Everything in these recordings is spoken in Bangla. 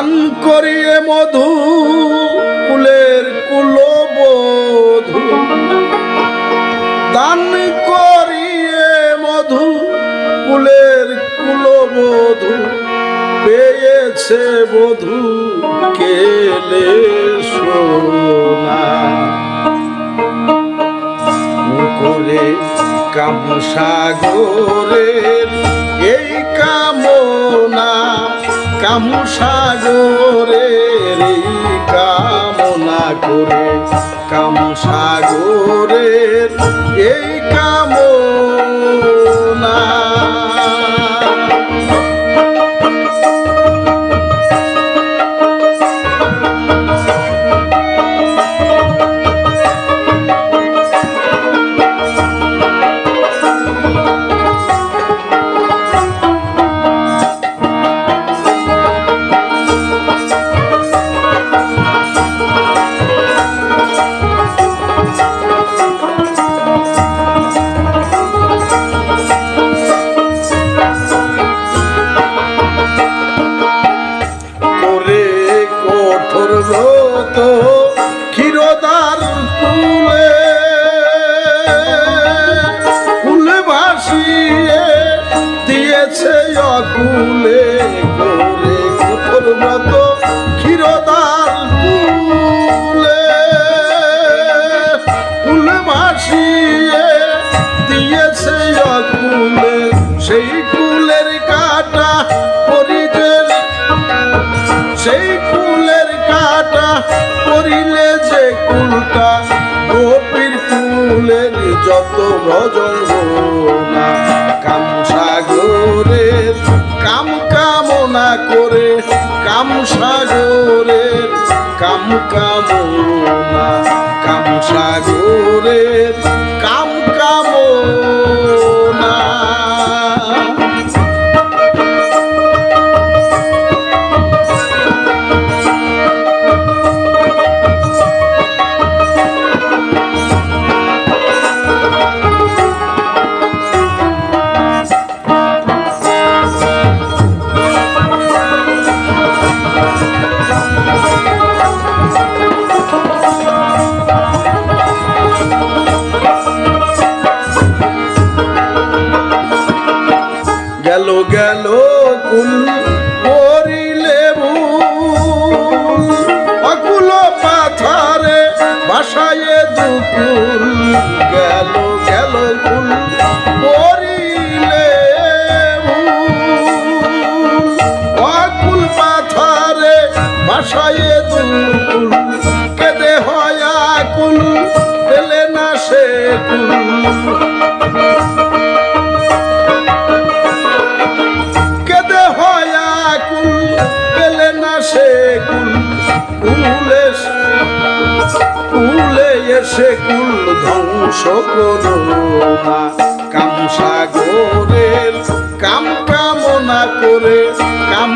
দান করিয়ে মধু কুলের কুলবধূ। দান করিয়ে মধু কুলের কুলবধূ, পেয়েছে বধূ কেলে সোনা। করে কামসাগরের এই কামনা কামসাগরের রে কামনা করে। কামসাগরের এই কামনা করিলে যে কুলটা, গোপীর কুলের যত ভজনা কাম সাগরের কাম কামনা করে কাম সাগরের কাম কামনা। কামসা সাগরের বাসায়ে দুকুল কেদে হয় আকুল, পেলে না সে কুল। কেদে হয় কুল পেলে না সে কুল। কুলে কুলে এসে কুল। ধ্বংস করো না কাম কাম কামনা করে কাম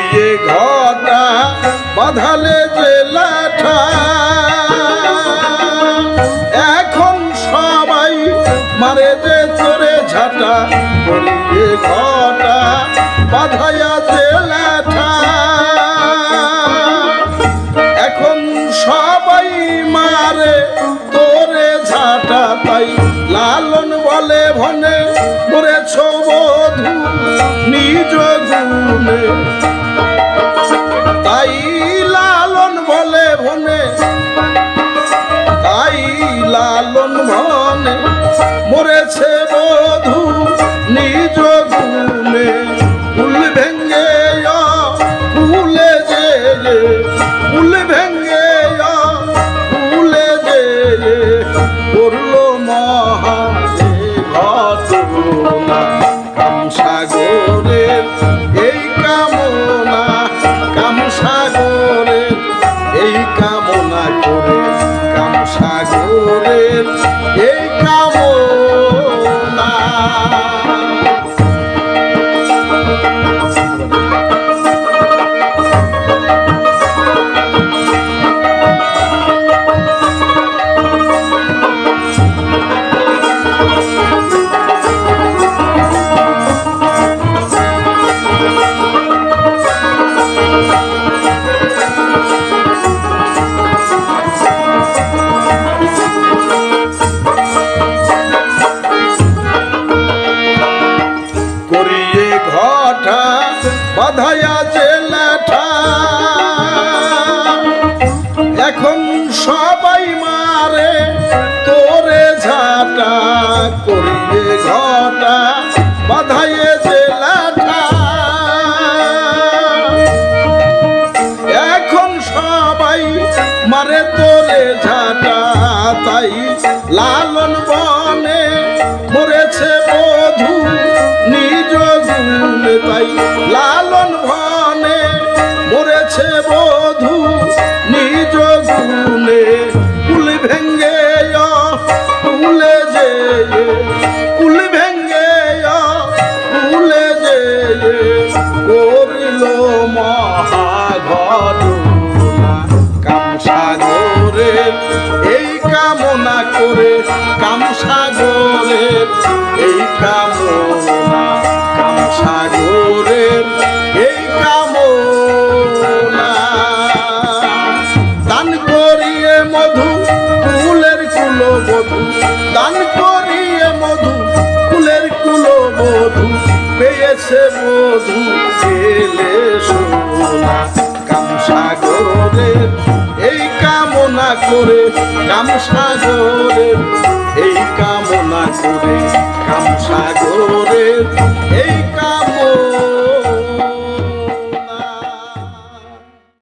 করিয়ে ঘটা বাঁধালে যে লাঠা। এখন সবাই মারে যে চোরে ঝাঁটা। ঘটা বাঁধাইয়া যে লাঠা। করিয়ে ঘটা বাধায় লালন বনে মরেছে বধু, নিজ গুণে তাই। লালন বনে মরেছে বধু, নিজ গুণে কুল ভেঙ্গে কুলে যে কুল ভেঙ্গে কুলে যে করিল মহাঘটনা কামসাগরের এই কামনা করে কামসাগরের এই কামনা কামসাগরের এই কামনা। দান করিয়ে মধু কুলের কুল বধু দান করিয়ে মধু কুলের কুল বধু পেয়েছে বধু কামনা কাম সাগরে এই কামনা করে কাম সাগরে এই কামনা